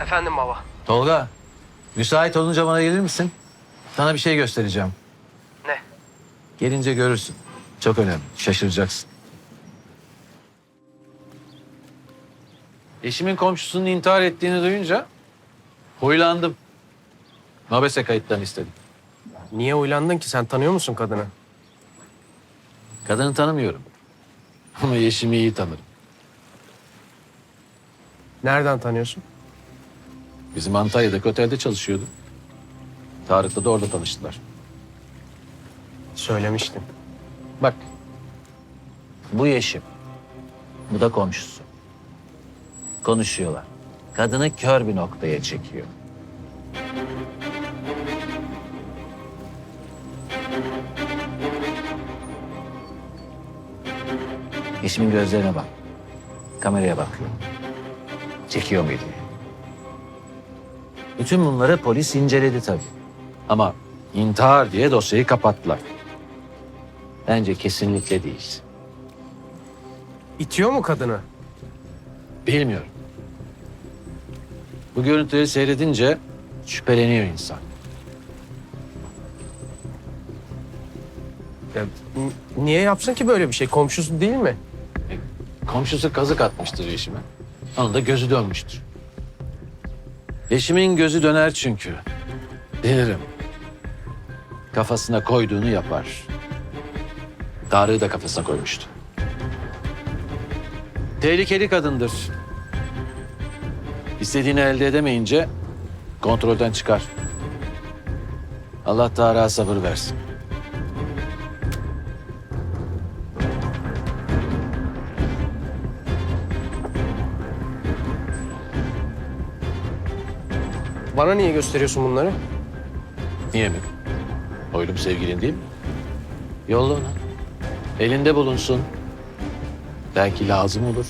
Efendim baba. Tolga, müsait olunca bana gelir misin? Sana bir şey göstereceğim. Ne? Gelince görürsün. Çok önemli, şaşıracaksın. Eşimin komşusunun intihar ettiğini duyunca huylandım. Mobese kayıtlarını istedim. Niye uylandın ki? Sen tanıyor musun kadını? Kadını tanımıyorum. Ama eşimi iyi tanırım. Nereden tanıyorsun? Bizim Antalya'daki otelde çalışıyordu. Tarık'la da orada tanıştılar. Söylemiştin. Bak. Bu Yeşim. Bu da komşusu. Konuşuyorlar. Kadını kör bir noktaya çekiyor. Yeşim'in gözlerine bak. Kameraya bakıyor. Çekiyor mu diye. Bütün bunları polis inceledi tabii. Ama intihar diye dosyayı kapattılar. Bence kesinlikle değil. İtiyor mu kadını? Bilmiyorum. Bu görüntüleri seyredince şüpheleniyor insan. Ya, niye yapsın ki böyle bir şey? Komşusu değil mi? E, Komşusu kazık atmıştır Yeşim'e. Onun da gözü dönmüştür. Yeşim'in gözü döner çünkü. Bilirim. Kafasına koyduğunu yapar. Tarık'ı da kafasına koymuştu. Tehlikeli kadındır. İstediğini elde edemeyince kontrolden çıkar. Allah Tarık'a sabır versin. Bana niye gösteriyorsun bunları? Niye mi? Oylum sevgilin değil mi? Yolla ona. Elinde bulunsun. Belki lazım olur.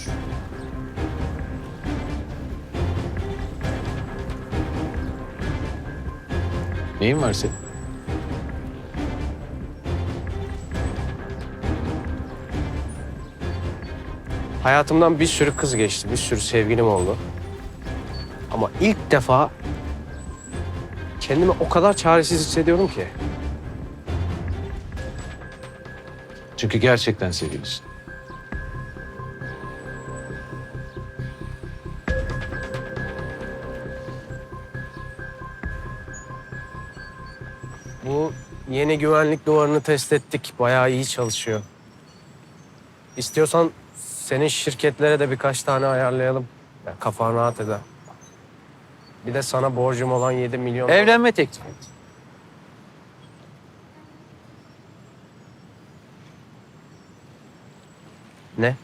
Neyin var senin? Hayatımdan bir sürü kız geçti. Bir sürü sevgilim oldu. Ama ilk defa kendimi o kadar çaresiz hissediyorum ki. Çünkü gerçekten seviyorsun. Bu yeni güvenlik duvarını test ettik. Bayağı iyi çalışıyor. İstiyorsan senin şirketlere de birkaç tane ayarlayalım. Ya kafan rahat eder. Bir de sana borcum olan 7 milyon... Evlenme teklif et. Ne?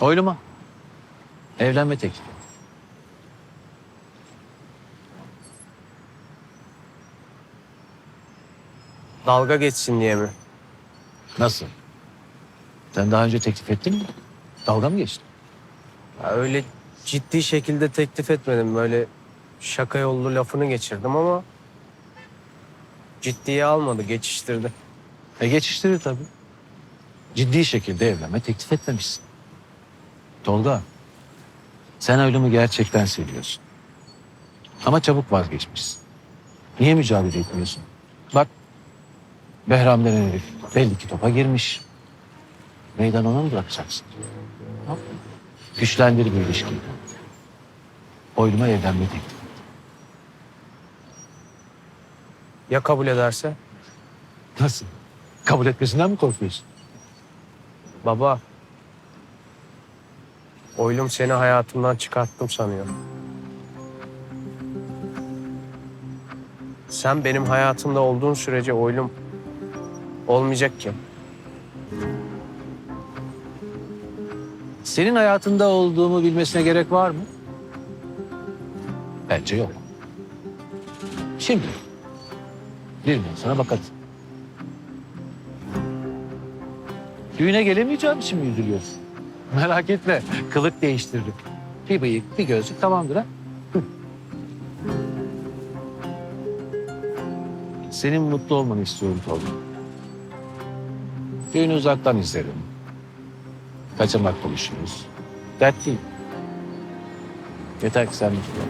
Oyluma. Evlenme teklif et. Dalga geçsin diye mi? Nasıl? Sen daha önce teklif ettin mi? Dalga mı geçtin? Ya öyle ciddi şekilde teklif etmedim. Böyle şaka yollu lafını geçirdim ama... Ciddiye almadı, geçiştirdi. E geçiştirir tabii. Ciddi şekilde evlenme teklif etmemişsin. Tolga, sen ölümü gerçekten seviyorsun. Ama çabuk vazgeçmişsin. Niye mücadele etmiyorsun? Bak, Behram denen herif belli ki topa girmiş. Meydan ona mı bırakacaksın? Ha? Güçlendir bir ilişkiyi. Oyluma evlenme teklif. Ya kabul ederse? Nasıl? Kabul etmesinden mi korkuyorsun? Baba. Oylum seni hayatımdan çıkarttım sanıyor. Sen benim hayatımda olduğun sürece oylum olmayacak ki. Senin hayatında olduğumu bilmesine gerek var mı? Bence yok. Şimdi bilmiyorum sana bakalım. Düğüne gelemeyeceğim için mi üzülüyorsun? Merak etme. Kılık değiştiririm. Bir bıyık, bir gözlük tamamdır ha. Senin mutlu olmanı istiyorum Tolga. Düğünü uzaktan izlerim. Kaçamak konuşuruz. Dert değil. Yeter ki sen mutlu.